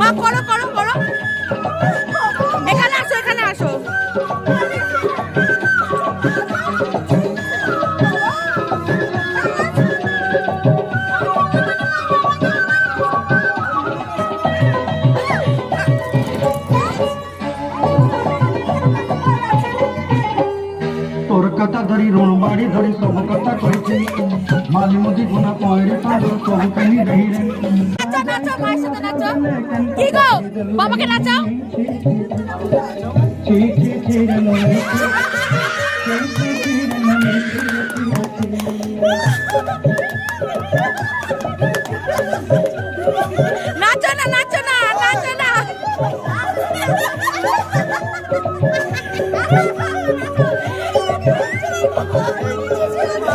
মা করো করো করো। এখানে আসো এখানে আসো। তোর কথা ধরি ঋণ বাড়ি ধরি সব কথা কইছি। মালি মুদি গুনা পয়রে পাঁচর সব কানি রহিরে নাচো মায়ের সাথে নাচো। কি গো? বাবাকে নাচাও। নাচো না। 不是这么的你只是个